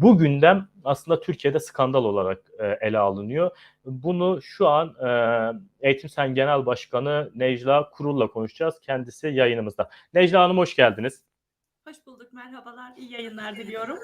bu gündem aslında Türkiye'de skandal olarak e, ele alınıyor. Bunu şu an e, Eğitim Sen Genel Başkanı Necla Kurul'la konuşacağız. Kendisi yayınımızda. Necla Hanım hoş geldiniz. Hoş bulduk, merhabalar, iyi yayınlar diliyorum.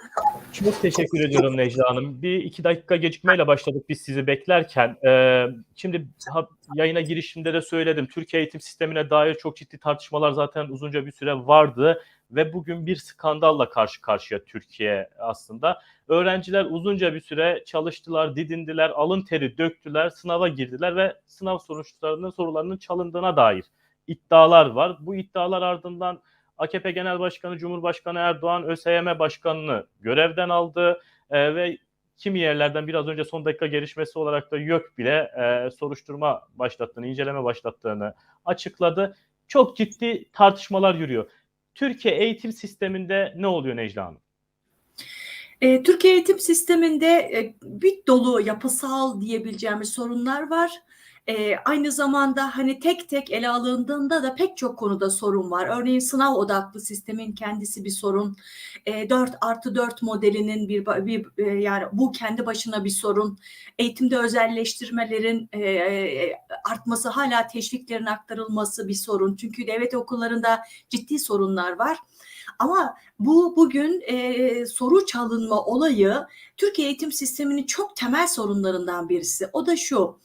Çok teşekkür ediyorum Necla Hanım. Bir iki dakika gecikmeyle başladık biz sizi beklerken. Ee, şimdi ha, yayına girişimde de söyledim. Türkiye eğitim sistemine dair çok ciddi tartışmalar zaten uzunca bir süre vardı. Ve bugün bir skandalla karşı karşıya Türkiye aslında. Öğrenciler uzunca bir süre çalıştılar, didindiler, alın teri döktüler, sınava girdiler ve sınav sonuçlarının sorularının çalındığına dair iddialar var. Bu iddialar ardından AKP Genel Başkanı Cumhurbaşkanı Erdoğan ÖSYM Başkanı'nı görevden aldı e, ve kimi yerlerden biraz önce son dakika gelişmesi olarak da YÖK bile e, soruşturma başlattığını, inceleme başlattığını açıkladı. Çok ciddi tartışmalar yürüyor. Türkiye eğitim sisteminde ne oluyor Necla Hanım? E, Türkiye eğitim sisteminde e, bir dolu yapısal diyebileceğimiz sorunlar var. E, aynı zamanda hani tek tek ele alındığında da pek çok konuda sorun var. Örneğin sınav odaklı sistemin kendisi bir sorun. E, 4 artı 4 modelinin bir, bir e, yani bu kendi başına bir sorun. Eğitimde özelleştirmelerin e, e, artması hala teşviklerin aktarılması bir sorun. Çünkü devlet okullarında ciddi sorunlar var. Ama bu bugün e, soru çalınma olayı Türkiye eğitim sisteminin çok temel sorunlarından birisi. O da şu.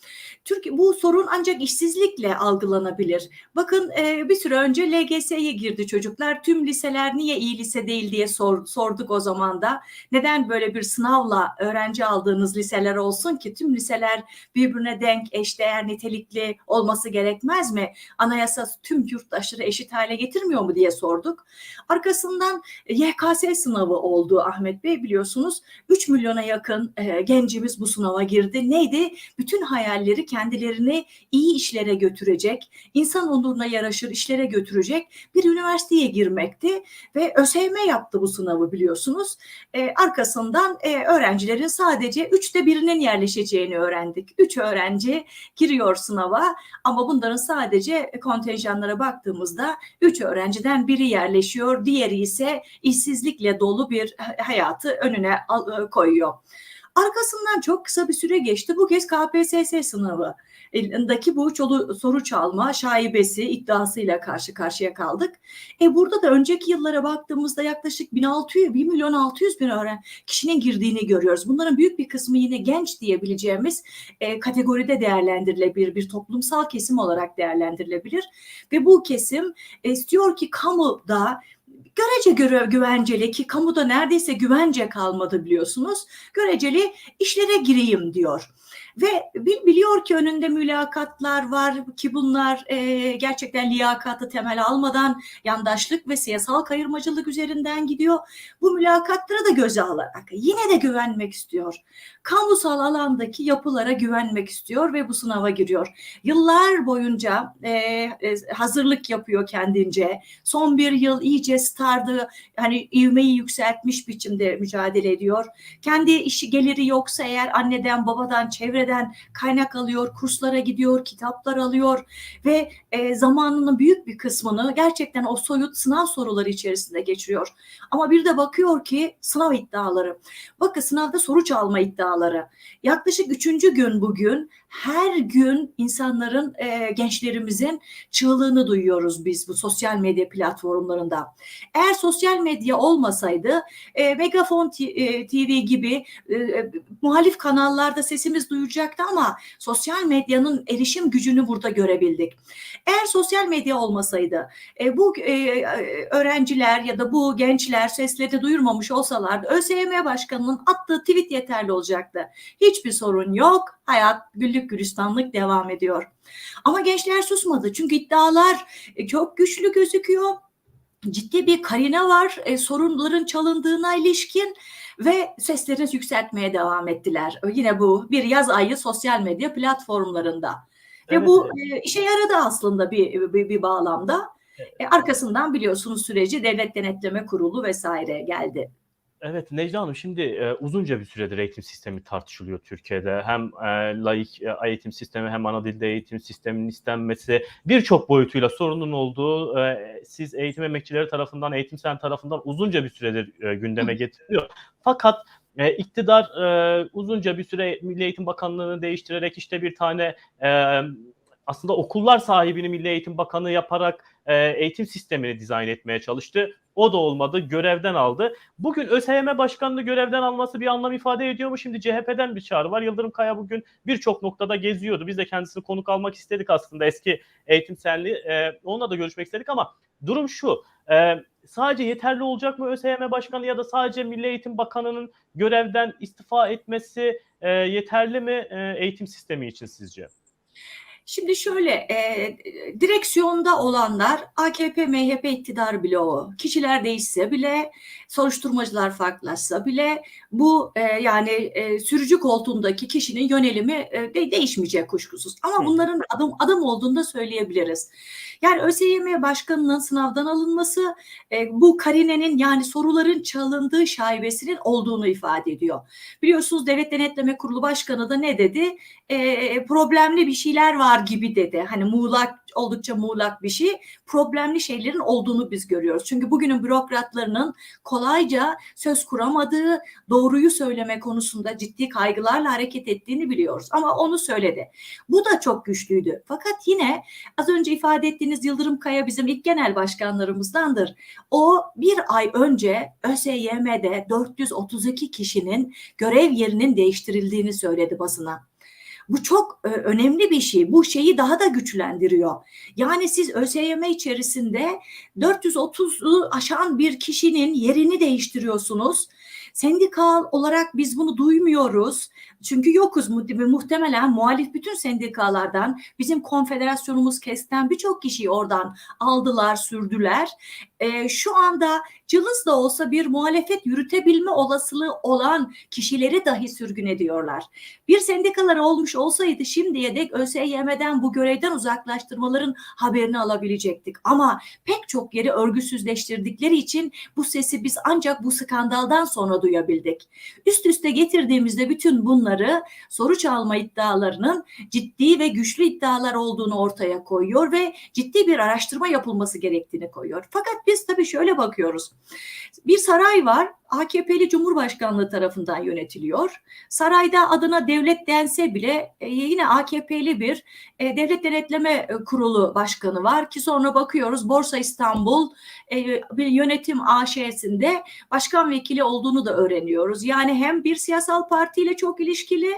Türkiye bu sorun ancak işsizlikle algılanabilir. Bakın e, bir süre önce LGS'ye girdi çocuklar. Tüm liseler niye iyi lise değil diye sor, sorduk o zaman da. Neden böyle bir sınavla öğrenci aldığınız liseler olsun ki tüm liseler birbirine denk, eşdeğer, nitelikli olması gerekmez mi? Anayasa tüm yurttaşları eşit hale getirmiyor mu diye sorduk. Arkasından YKS sınavı oldu Ahmet Bey biliyorsunuz. 3 milyona yakın e, gencimiz bu sınava girdi. Neydi? Bütün hayalleri kendilerini iyi işlere götürecek, insan onuruna yaraşır işlere götürecek bir üniversiteye girmekti ve ÖSYM yaptı bu sınavı biliyorsunuz. E, arkasından e, öğrencilerin sadece üçte birinin yerleşeceğini öğrendik. Üç öğrenci giriyor sınava ama bunların sadece kontenjanlara baktığımızda üç öğrenciden biri yerleşiyor, diğeri ise işsizlikle dolu bir hayatı önüne koyuyor. Arkasından çok kısa bir süre geçti. Bu kez KPSS sınavı elindeki bu çolu, soru çalma şaibesi iddiasıyla karşı karşıya kaldık. E burada da önceki yıllara baktığımızda yaklaşık 1600 1 milyon 600 bin öğren kişinin girdiğini görüyoruz. Bunların büyük bir kısmı yine genç diyebileceğimiz e, kategoride değerlendirilebilir. Bir toplumsal kesim olarak değerlendirilebilir. Ve bu kesim e, istiyor ki kamuda görece göre güvenceli ki kamuda neredeyse güvence kalmadı biliyorsunuz. Göreceli işlere gireyim diyor. Ve biliyor ki önünde mülakatlar var ki bunlar e, gerçekten liyakatı temel almadan yandaşlık ve siyasal kayırmacılık üzerinden gidiyor. Bu mülakatlara da göze alarak yine de güvenmek istiyor. Kamusal alandaki yapılara güvenmek istiyor ve bu sınava giriyor. Yıllar boyunca e, e, hazırlık yapıyor kendince. Son bir yıl iyice stardı. Hani ivmeyi yükseltmiş biçimde mücadele ediyor. Kendi işi geliri yoksa eğer anneden babadan çevre çevreden kaynak alıyor, kurslara gidiyor, kitaplar alıyor ve e, zamanının büyük bir kısmını gerçekten o soyut sınav soruları içerisinde geçiriyor. Ama bir de bakıyor ki sınav iddiaları. Bakın sınavda soru çalma iddiaları. Yaklaşık üçüncü gün bugün her gün insanların, e, gençlerimizin çığlığını duyuyoruz biz bu sosyal medya platformlarında. Eğer sosyal medya olmasaydı e, Megafon TV gibi e, muhalif kanallarda sesimiz duyulacaktı ama sosyal medyanın erişim gücünü burada görebildik. Eğer sosyal medya olmasaydı e, bu e, öğrenciler ya da bu gençler sesleri duyurmamış olsalardı ÖSYM Başkanı'nın attığı tweet yeterli olacaktı. Hiçbir sorun yok. Hayat güllük gülistanlık devam ediyor. Ama gençler susmadı. Çünkü iddialar e, çok güçlü gözüküyor ciddi bir karine var e, sorunların çalındığına ilişkin ve seslerini yükseltmeye devam ettiler. Yine bu bir yaz ayı sosyal medya platformlarında. Evet. Ve bu e, işe yaradı aslında bir, bir, bir bağlamda. E, arkasından biliyorsunuz süreci devlet denetleme kurulu vesaire geldi. Evet Necla Hanım şimdi e, uzunca bir süredir eğitim sistemi tartışılıyor Türkiye'de. Hem e, laik e, eğitim sistemi hem ana dilde eğitim sisteminin istenmesi birçok boyutuyla sorunun olduğu e, siz eğitim emekçileri tarafından, eğitim sen tarafından uzunca bir süredir e, gündeme getiriliyor. Fakat e, iktidar e, uzunca bir süre Milli Eğitim Bakanlığı'nı değiştirerek işte bir tane e, aslında okullar sahibini Milli Eğitim Bakanı yaparak e, eğitim sistemini dizayn etmeye çalıştı. O da olmadı. Görevden aldı. Bugün ÖSYM Başkanı'nı görevden alması bir anlam ifade ediyor mu? Şimdi CHP'den bir çağrı var. Yıldırım Kaya bugün birçok noktada geziyordu. Biz de kendisini konuk almak istedik aslında eski eğitim senli. E, onunla da görüşmek istedik ama durum şu. E, sadece yeterli olacak mı ÖSYM Başkanı ya da sadece Milli Eğitim Bakanı'nın görevden istifa etmesi e, yeterli mi e, eğitim sistemi için sizce? Şimdi şöyle e, direksiyonda olanlar AKP MHP iktidar bloğu kişiler değişse bile soruşturmacılar farklılaşsa bile bu e, yani e, sürücü koltuğundaki kişinin yönelimi e, de değişmeyecek kuşkusuz. Ama bunların adım adım olduğunu da söyleyebiliriz. Yani ÖSYM başkanının sınavdan alınması e, bu karinenin yani soruların çalındığı şaibesinin olduğunu ifade ediyor. Biliyorsunuz Devlet Denetleme Kurulu Başkanı da ne dedi? E, problemli bir şeyler var gibi dedi. Hani muğlak oldukça muğlak bir şey. Problemli şeylerin olduğunu biz görüyoruz. Çünkü bugünün bürokratlarının kolayca söz kuramadığı, doğruyu söyleme konusunda ciddi kaygılarla hareket ettiğini biliyoruz. Ama onu söyledi. Bu da çok güçlüydü. Fakat yine az önce ifade ettiğiniz Yıldırım Kaya bizim ilk genel başkanlarımızdandır. O bir ay önce ÖSYM'de 432 kişinin görev yerinin değiştirildiğini söyledi basına. Bu çok e, önemli bir şey. Bu şeyi daha da güçlendiriyor. Yani siz ÖSYM içerisinde 430'u aşan bir kişinin yerini değiştiriyorsunuz. Sendikal olarak biz bunu duymuyoruz. Çünkü yokuz muhtemelen muhalif bütün sendikalardan bizim konfederasyonumuz kesten birçok kişiyi oradan aldılar, sürdüler. E, şu anda cılız da olsa bir muhalefet yürütebilme olasılığı olan kişileri dahi sürgün ediyorlar. Bir sendikalar olmuş olsaydı şimdiye dek ÖSYM'den bu görevden uzaklaştırmaların haberini alabilecektik. Ama pek çok yeri örgüsüzleştirdikleri için bu sesi biz ancak bu skandaldan sonra duyabildik. Üst üste getirdiğimizde bütün bunları soru çalma iddialarının ciddi ve güçlü iddialar olduğunu ortaya koyuyor ve ciddi bir araştırma yapılması gerektiğini koyuyor. Fakat biz tabii şöyle bakıyoruz. Bir saray var. AKP'li Cumhurbaşkanlığı tarafından yönetiliyor. Sarayda adına devlet dense bile e, yine AKP'li bir e, devlet denetleme e, kurulu başkanı var ki sonra bakıyoruz Borsa İstanbul e, bir yönetim AŞ'sinde başkan vekili olduğunu da öğreniyoruz. Yani hem bir siyasal partiyle çok ilişkili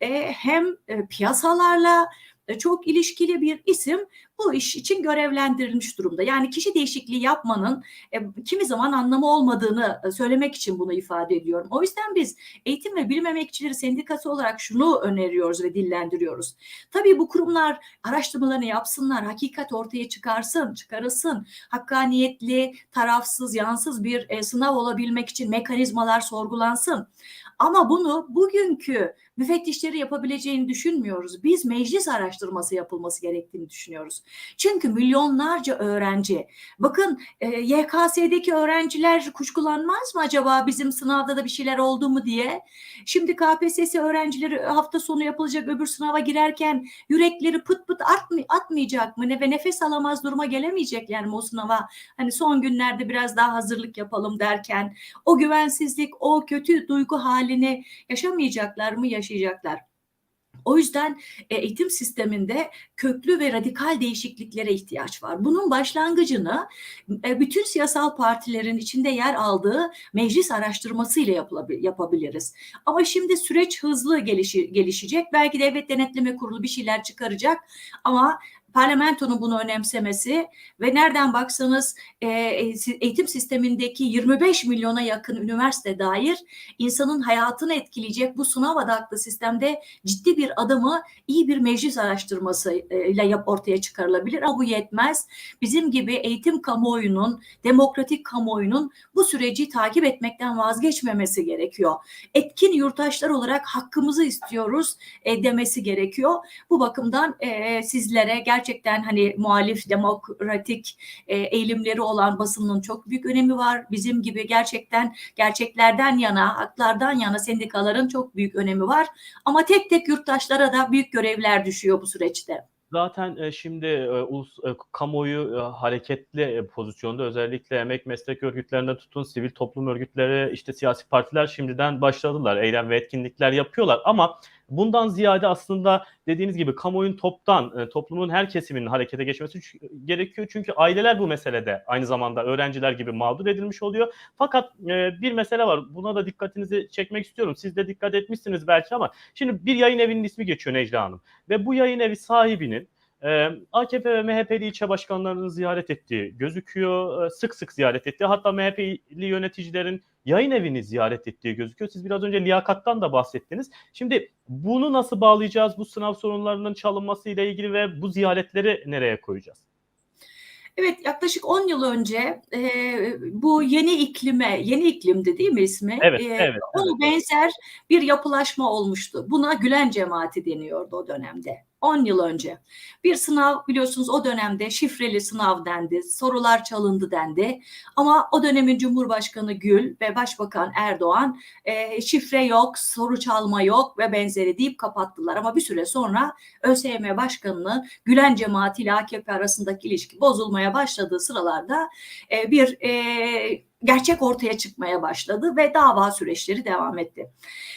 e, hem e, piyasalarla e, çok ilişkili bir isim bu iş için görevlendirilmiş durumda. Yani kişi değişikliği yapmanın e, kimi zaman anlamı olmadığını e, söylemek için bunu ifade ediyorum. O yüzden biz Eğitim ve Bilim Emekçileri Sendikası olarak şunu öneriyoruz ve dillendiriyoruz. Tabii bu kurumlar araştırmalarını yapsınlar, hakikat ortaya çıkarsın, çıkarılsın. Hakkaniyetli, tarafsız, yansız bir e, sınav olabilmek için mekanizmalar sorgulansın. Ama bunu bugünkü müfettişleri yapabileceğini düşünmüyoruz. Biz meclis araştırması yapılması gerektiğini düşünüyoruz. Çünkü milyonlarca öğrenci, bakın e, YKS'deki öğrenciler kuşkulanmaz mı acaba bizim sınavda da bir şeyler oldu mu diye? Şimdi KPSS öğrencileri hafta sonu yapılacak öbür sınava girerken yürekleri pıt pıt atmay atmayacak mı? Ne ve nefes alamaz duruma gelemeyecekler mi o sınava? Hani son günlerde biraz daha hazırlık yapalım derken o güvensizlik, o kötü duygu halini yaşamayacaklar mı? Yaşayacaklar. O yüzden e, eğitim sisteminde köklü ve radikal değişikliklere ihtiyaç var. Bunun başlangıcını e, bütün siyasal partilerin içinde yer aldığı meclis araştırmasıyla yapabiliriz. Ama şimdi süreç hızlı gelişi, gelişecek. Belki devlet denetleme kurulu bir şeyler çıkaracak ama parlamentonun bunu önemsemesi ve nereden baksanız e, eğitim sistemindeki 25 milyona yakın üniversite dair insanın hayatını etkileyecek bu sınav adaklı sistemde ciddi bir adımı iyi bir meclis araştırması ile yap ortaya çıkarılabilir ama bu yetmez. Bizim gibi eğitim kamuoyunun, demokratik kamuoyunun bu süreci takip etmekten vazgeçmemesi gerekiyor. Etkin yurttaşlar olarak hakkımızı istiyoruz e, demesi gerekiyor. Bu bakımdan e, sizlere gerçekten gerçekten hani muhalif demokratik e, eğilimleri olan basının çok büyük önemi var. Bizim gibi gerçekten gerçeklerden yana, haklardan yana sendikaların çok büyük önemi var. Ama tek tek yurttaşlara da büyük görevler düşüyor bu süreçte. Zaten e, şimdi e, ulus, e, kamuoyu hareketli pozisyonda özellikle emek meslek örgütlerinde tutun sivil toplum örgütleri işte siyasi partiler şimdiden başladılar eylem ve etkinlikler yapıyorlar ama bundan ziyade aslında dediğiniz gibi kamuoyun toptan e, toplumun her kesiminin harekete geçmesi gerekiyor. Çünkü aileler bu meselede aynı zamanda öğrenciler gibi mağdur edilmiş oluyor. Fakat e, bir mesele var. Buna da dikkatinizi çekmek istiyorum. Siz de dikkat etmişsiniz belki ama şimdi bir yayın evinin ismi geçiyor Necla Hanım. Ve bu yayın evi sahibinin e, AKP ve MHP'li ilçe başkanlarını ziyaret ettiği gözüküyor. E, sık sık ziyaret ettiği hatta MHP'li yöneticilerin yayın evini ziyaret ettiği gözüküyor. Siz biraz önce liyakattan da bahsettiniz. Şimdi bunu nasıl bağlayacağız? Bu sınav sorunlarının çalınması ile ilgili ve bu ziyaretleri nereye koyacağız? Evet yaklaşık 10 yıl önce e, bu yeni iklime, yeni iklimdi değil mi ismi? Evet, E, evet, Ona evet. benzer bir yapılaşma olmuştu. Buna Gülen cemaati deniyordu o dönemde. 10 yıl önce. Bir sınav biliyorsunuz o dönemde şifreli sınav dendi, sorular çalındı dendi. Ama o dönemin Cumhurbaşkanı Gül ve Başbakan Erdoğan e, şifre yok, soru çalma yok ve benzeri deyip kapattılar. Ama bir süre sonra ÖSYM Başkanı'nı Gülen cemaati ile AKP arasındaki ilişki bozulmaya başladığı sıralarda e, bir e, gerçek ortaya çıkmaya başladı ve dava süreçleri devam etti.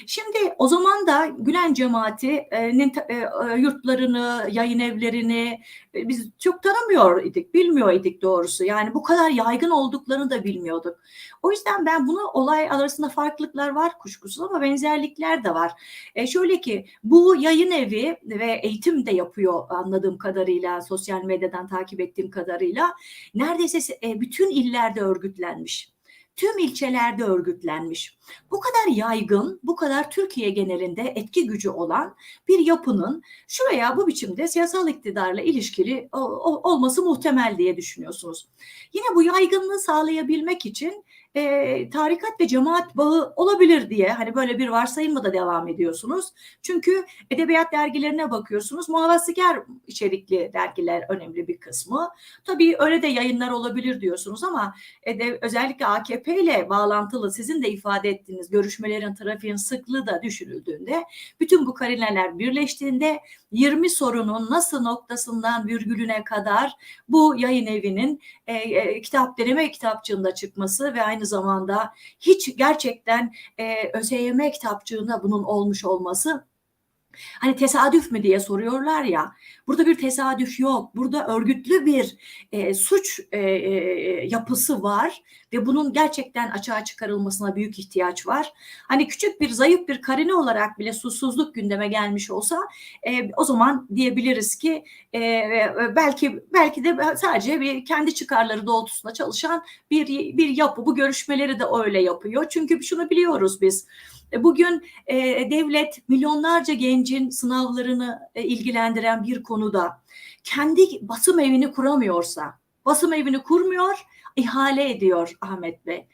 Şimdi o zaman da Gülen cemaatinin e, e, yurtlarını, yayın evlerini e, biz çok tanımıyor idik, bilmiyor idik doğrusu. Yani bu kadar yaygın olduklarını da bilmiyorduk. O yüzden ben bunu olay arasında farklılıklar var kuşkusuz ama benzerlikler de var. E, şöyle ki bu yayın evi ve eğitim de yapıyor anladığım kadarıyla, sosyal medyadan takip ettiğim kadarıyla neredeyse bütün illerde örgütlenmiş. Tüm ilçelerde örgütlenmiş. Bu kadar yaygın, bu kadar Türkiye genelinde etki gücü olan bir yapının şuraya bu biçimde siyasal iktidarla ilişkili olması muhtemel diye düşünüyorsunuz. Yine bu yaygınlığı sağlayabilmek için e, tarikat ve cemaat bağı olabilir diye hani böyle bir varsayımla da devam ediyorsunuz. Çünkü edebiyat dergilerine bakıyorsunuz. Muhafazakar içerikli dergiler önemli bir kısmı. Tabii öyle de yayınlar olabilir diyorsunuz ama e, de, özellikle AKP ile bağlantılı sizin de ifade ettiğiniz görüşmelerin trafiğin sıklığı da düşünüldüğünde bütün bu karineler birleştiğinde 20 sorunun nasıl noktasından virgülüne kadar bu yayın evinin e, e, kitap deneme kitapçığında çıkması ve aynı zamanda hiç gerçekten e, ÖSYM kitapçığında bunun olmuş olması Hani tesadüf mü diye soruyorlar ya. Burada bir tesadüf yok. Burada örgütlü bir e, suç e, e, yapısı var ve bunun gerçekten açığa çıkarılmasına büyük ihtiyaç var. Hani küçük bir zayıf bir karine olarak bile susuzluk gündeme gelmiş olsa e, o zaman diyebiliriz ki e, belki belki de sadece bir kendi çıkarları doğrultusunda çalışan bir bir yapı. Bu görüşmeleri de öyle yapıyor. Çünkü şunu biliyoruz biz. E, Bugün e, devlet milyonlarca gencin sınavlarını e, ilgilendiren bir konuda kendi basım evini kuramıyorsa, basım evini kurmuyor, ihale ediyor Ahmet Bey.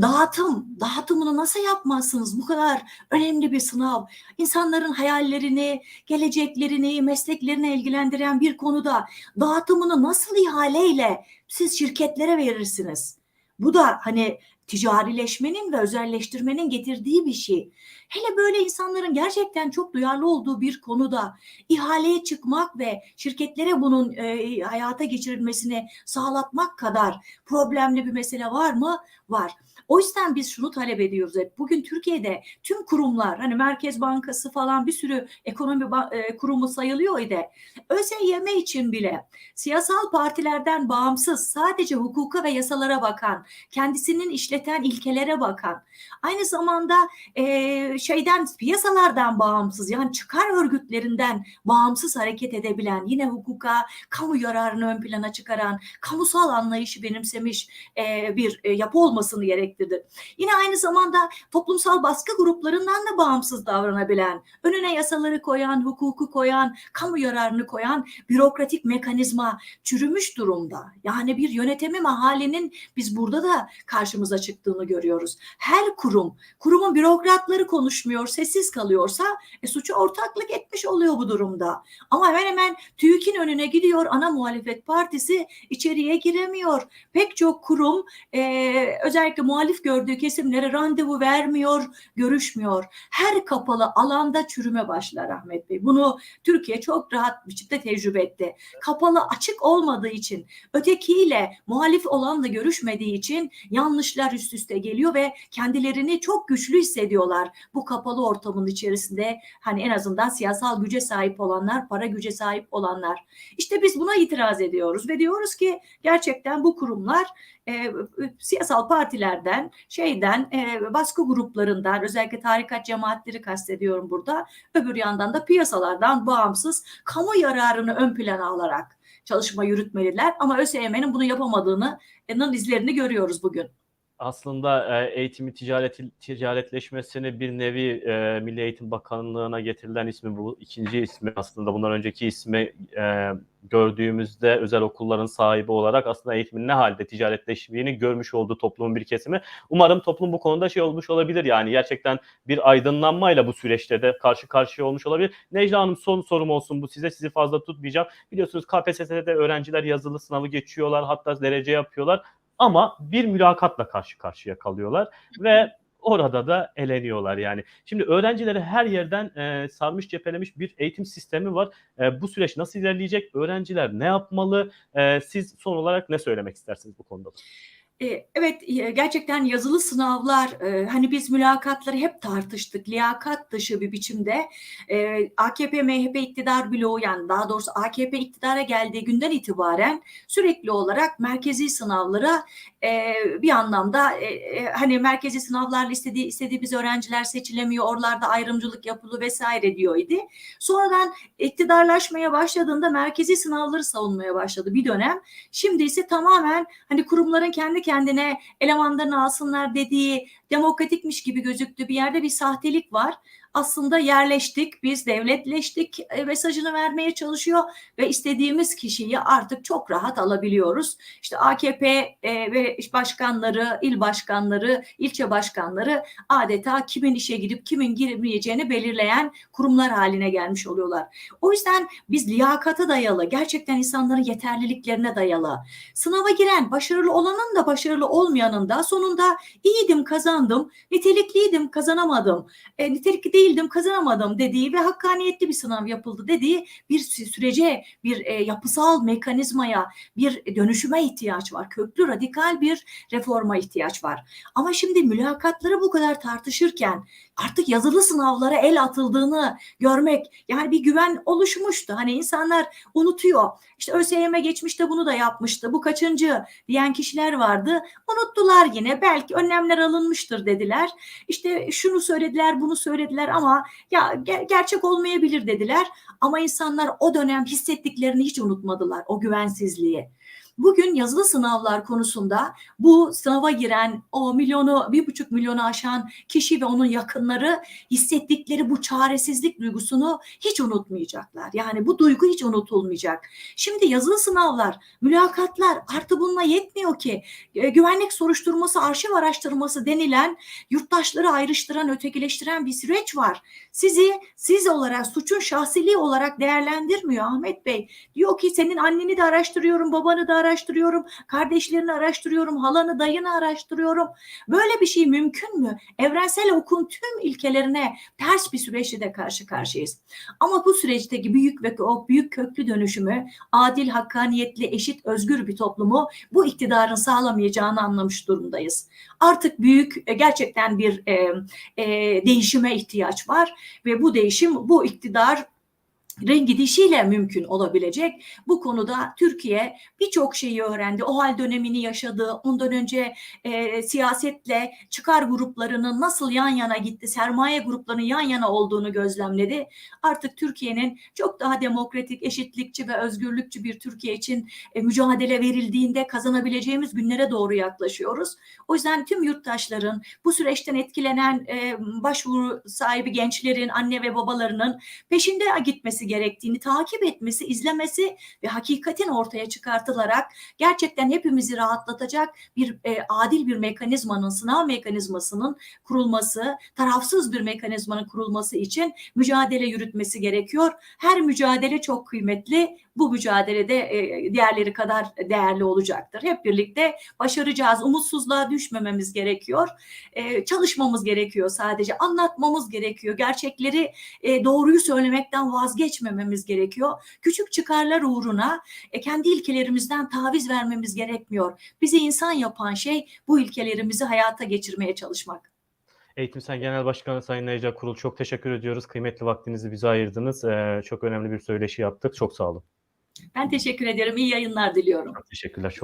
Dağıtım, dağıtımını nasıl yapmazsınız? Bu kadar önemli bir sınav. İnsanların hayallerini, geleceklerini, mesleklerini ilgilendiren bir konuda dağıtımını nasıl ihaleyle siz şirketlere verirsiniz? Bu da hani ticarileşmenin ve özelleştirmenin getirdiği bir şey. Hele böyle insanların gerçekten çok duyarlı olduğu bir konuda ihaleye çıkmak ve şirketlere bunun e, hayata geçirilmesini sağlatmak kadar problemli bir mesele var mı? Var. O yüzden biz şunu talep ediyoruz hep. Bugün Türkiye'de tüm kurumlar hani Merkez Bankası falan bir sürü ekonomi e, kurumu sayılıyor ide. ÖSYM için bile siyasal partilerden bağımsız sadece hukuka ve yasalara bakan, kendisinin işleten ilkelere bakan, aynı zamanda e, şeyden piyasalardan bağımsız yani çıkar örgütlerinden bağımsız hareket edebilen, yine hukuka, kamu yararını ön plana çıkaran, kamusal anlayışı benimsemiş e, bir e, yapı olmasını gerektirir. Yine aynı zamanda toplumsal baskı gruplarından da bağımsız davranabilen, önüne yasaları koyan, hukuku koyan, kamu yararını koyan bürokratik mekanizma çürümüş durumda. Yani bir yönetemi mahallenin biz burada da karşımıza çıktığını görüyoruz. Her kurum, kurumun bürokratları konuşmuyor, sessiz kalıyorsa e, suçu ortaklık etmiş oluyor bu durumda. Ama hemen hemen TÜİK'in önüne gidiyor ana muhalefet partisi içeriye giremiyor. Pek çok kurum e, özellikle muhalif gördüğü kesimlere randevu vermiyor, görüşmüyor. Her kapalı alanda çürüme başlar Ahmet Bey. Bunu Türkiye çok rahat biçimde tecrübe etti. Kapalı açık olmadığı için ötekiyle muhalif olanla görüşmediği için yanlışlar üst üste geliyor ve kendilerini çok güçlü hissediyorlar bu kapalı ortamın içerisinde. Hani en azından siyasal güce sahip olanlar, para güce sahip olanlar. İşte biz buna itiraz ediyoruz ve diyoruz ki gerçekten bu kurumlar e, siyasal partilerden, şeyden, e, baskı gruplarından, özellikle tarikat cemaatleri kastediyorum burada. Öbür yandan da piyasalardan bağımsız kamu yararını ön plana alarak çalışma yürütmeliler. Ama ÖSYM'nin bunu yapamadığını izlerini görüyoruz bugün. Aslında e, eğitimi ticaret ticaretleşmesini bir nevi e, Milli Eğitim Bakanlığı'na getirilen ismi bu ikinci ismi aslında bundan önceki ismi e, gördüğümüzde özel okulların sahibi olarak aslında eğitimin ne halde ticaretleştiğini görmüş olduğu toplumun bir kesimi. Umarım toplum bu konuda şey olmuş olabilir yani gerçekten bir aydınlanmayla bu süreçte de karşı karşıya olmuş olabilir. Necla Hanım son sorum olsun bu size sizi fazla tutmayacağım. Biliyorsunuz KPSS'de öğrenciler yazılı sınavı geçiyorlar hatta derece yapıyorlar ama bir mülakatla karşı karşıya kalıyorlar ve orada da eleniyorlar yani. Şimdi öğrencileri her yerden e, sarmış cephelemiş bir eğitim sistemi var. E, bu süreç nasıl ilerleyecek? Öğrenciler ne yapmalı? E, siz son olarak ne söylemek istersiniz bu konuda? Evet gerçekten yazılı sınavlar hani biz mülakatları hep tartıştık liyakat dışı bir biçimde AKP MHP iktidar bloğu yani daha doğrusu AKP iktidara geldiği günden itibaren sürekli olarak merkezi sınavlara bir anlamda hani merkezi sınavlarla istediği istediğimiz öğrenciler seçilemiyor oralarda ayrımcılık yapılı vesaire diyor idi. Sonradan iktidarlaşmaya başladığında merkezi sınavları savunmaya başladı bir dönem. Şimdi ise tamamen hani kurumların kendi kendine elemanlarını alsınlar dediği demokratikmiş gibi gözüktü bir yerde bir sahtelik var aslında yerleştik, biz devletleştik e, mesajını vermeye çalışıyor ve istediğimiz kişiyi artık çok rahat alabiliyoruz. İşte AKP e, ve başkanları, il başkanları, ilçe başkanları adeta kimin işe girip kimin girmeyeceğini belirleyen kurumlar haline gelmiş oluyorlar. O yüzden biz liyakata dayalı, gerçekten insanların yeterliliklerine dayalı, sınava giren, başarılı olanın da başarılı olmayanın da sonunda iyiydim, kazandım, nitelikliydim, kazanamadım, e, nitelikli değildim, kazanamadım dediği ve hakkaniyetli bir sınav yapıldı dediği bir sürece, bir e, yapısal mekanizmaya, bir dönüşüme ihtiyaç var. Köklü, radikal bir reforma ihtiyaç var. Ama şimdi mülakatları bu kadar tartışırken artık yazılı sınavlara el atıldığını görmek yani bir güven oluşmuştu. Hani insanlar unutuyor. İşte ÖSYM geçmişte bunu da yapmıştı. Bu kaçıncı diyen kişiler vardı. Unuttular yine. Belki önlemler alınmıştır dediler. İşte şunu söylediler, bunu söylediler ama ya ger- gerçek olmayabilir dediler. Ama insanlar o dönem hissettiklerini hiç unutmadılar. O güvensizliği. Bugün yazılı sınavlar konusunda bu sınava giren o milyonu, bir buçuk milyonu aşan kişi ve onun yakınları hissettikleri bu çaresizlik duygusunu hiç unutmayacaklar. Yani bu duygu hiç unutulmayacak. Şimdi yazılı sınavlar, mülakatlar artı bununla yetmiyor ki. E, güvenlik soruşturması, arşiv araştırması denilen yurttaşları ayrıştıran, ötekileştiren bir süreç var. Sizi siz olarak suçun şahsiliği olarak değerlendirmiyor Ahmet Bey. Diyor ki senin anneni de araştırıyorum, babanı da araştırıyorum, kardeşlerini araştırıyorum, halanı, dayını araştırıyorum. Böyle bir şey mümkün mü? Evrensel hukukun tüm ilkelerine ters bir süreçle de karşı karşıyayız. Ama bu süreçteki büyük ve o büyük köklü dönüşümü adil, hakkaniyetli, eşit, özgür bir toplumu bu iktidarın sağlamayacağını anlamış durumdayız. Artık büyük e, gerçekten bir e, e, değişime ihtiyaç var ve bu değişim bu iktidar gidişiyle mümkün olabilecek. Bu konuda Türkiye birçok şeyi öğrendi. O hal dönemini yaşadı. Ondan önce e, siyasetle çıkar gruplarının nasıl yan yana gitti, sermaye gruplarının yan yana olduğunu gözlemledi. Artık Türkiye'nin çok daha demokratik, eşitlikçi ve özgürlükçü bir Türkiye için e, mücadele verildiğinde kazanabileceğimiz günlere doğru yaklaşıyoruz. O yüzden tüm yurttaşların, bu süreçten etkilenen e, başvuru sahibi gençlerin, anne ve babalarının peşinde gitmesi etmesi gerektiğini takip etmesi, izlemesi ve hakikatin ortaya çıkartılarak gerçekten hepimizi rahatlatacak bir e, adil bir mekanizmanın, sınav mekanizmasının kurulması, tarafsız bir mekanizmanın kurulması için mücadele yürütmesi gerekiyor. Her mücadele çok kıymetli. Bu mücadelede e, diğerleri kadar değerli olacaktır. Hep birlikte başaracağız. Umutsuzluğa düşmememiz gerekiyor. E, çalışmamız gerekiyor sadece. Anlatmamız gerekiyor. Gerçekleri e, doğruyu söylemekten vazgeçmememiz gerekiyor. Küçük çıkarlar uğruna e, kendi ilkelerimizden taviz vermemiz gerekmiyor. Bizi insan yapan şey bu ilkelerimizi hayata geçirmeye çalışmak. Eğitim Sen Genel Başkanı Sayın Necla Kurul çok teşekkür ediyoruz. Kıymetli vaktinizi bize ayırdınız. Ee, çok önemli bir söyleşi yaptık. Çok sağ olun. Ben teşekkür ederim. İyi yayınlar diliyorum. Teşekkürler. Çok